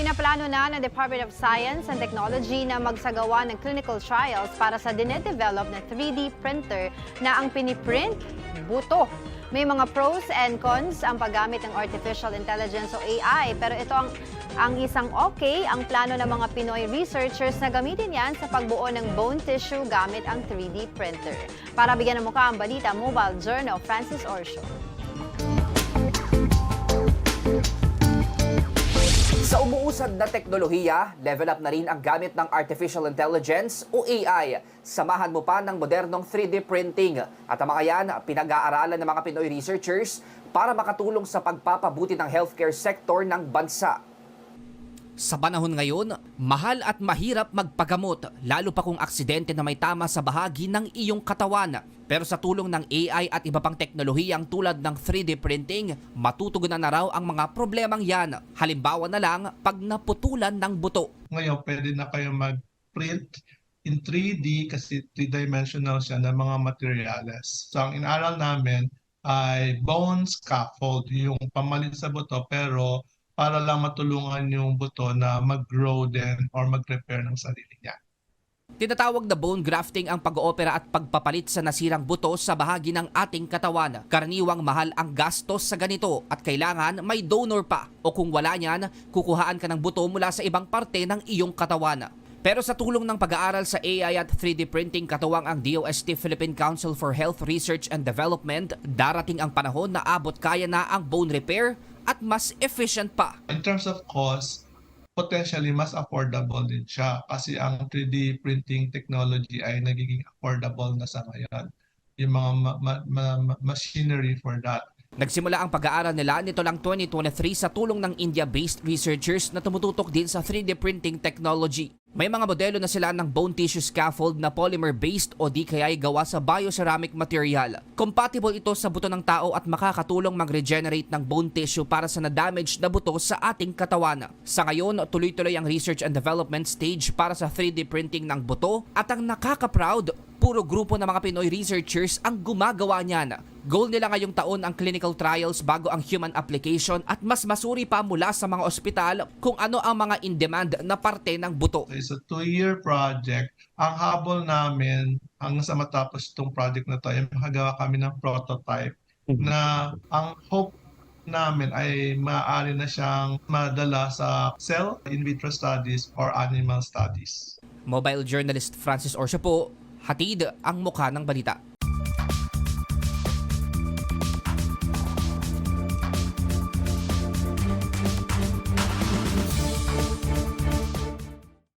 Pinaplano na ng Department of Science and Technology na magsagawa ng clinical trials para sa dinedevelop na 3D printer na ang piniprint buto. May mga pros and cons ang paggamit ng artificial intelligence o AI pero ito ang ang isang okay ang plano ng mga Pinoy researchers na gamitin yan sa pagbuo ng bone tissue gamit ang 3D printer. Para bigyan ng mukha ang balita, Mobile Journal, Francis Orsho. Sa umuusad na teknolohiya, level up na rin ang gamit ng artificial intelligence o AI. Samahan mo pa ng modernong 3D printing. At ang mga yan, pinag-aaralan ng mga Pinoy researchers para makatulong sa pagpapabuti ng healthcare sector ng bansa. Sa panahon ngayon, mahal at mahirap magpagamot, lalo pa kung aksidente na may tama sa bahagi ng iyong katawan. Pero sa tulong ng AI at iba pang teknolohiyang tulad ng 3D printing, matutugunan na raw ang mga problemang yan. Halimbawa na lang, pag naputulan ng buto. Ngayon, pwede na kayo mag-print in 3D kasi three-dimensional siya ng mga materials. So, ang inaral namin ay bone scaffold, yung pamalit sa buto pero para lang matulungan yung buto na mag-grow din or mag-repair ng sarili niya. Tinatawag na bone grafting ang pag-oopera at pagpapalit sa nasirang buto sa bahagi ng ating katawan. Karaniwang mahal ang gastos sa ganito at kailangan may donor pa o kung wala niyan, kukuhaan ka ng buto mula sa ibang parte ng iyong katawan. Pero sa tulong ng pag-aaral sa AI at 3D printing katuwang ang DOST Philippine Council for Health Research and Development, darating ang panahon na abot kaya na ang bone repair at mas efficient pa. In terms of cost, potentially mas affordable din siya kasi ang 3D printing technology ay nagiging affordable na sa ngayon. Yung mga ma- ma- ma- ma- machinery for that. Nagsimula ang pag-aaral nila nito lang 2023 sa tulong ng India-based researchers na tumututok din sa 3D printing technology. May mga modelo na sila ng bone tissue scaffold na polymer-based o di kaya ay gawa sa bioceramic material. Compatible ito sa buto ng tao at makakatulong mag-regenerate ng bone tissue para sa na-damage na buto sa ating katawan. Sa ngayon, tuloy-tuloy ang research and development stage para sa 3D printing ng buto at ang nakaka-proud, puro grupo ng mga Pinoy researchers ang gumagawa niyan. Goal nila ngayong taon ang clinical trials bago ang human application at mas masuri pa mula sa mga ospital kung ano ang mga in-demand na parte ng buto. It's a two-year project. Ang habol namin hanggang sa matapos itong project na to ay makagawa kami ng prototype na ang hope namin ay maaari na siyang madala sa cell in vitro studies or animal studies. Mobile journalist Francis Orsio po, hatid ang mukha ng balita.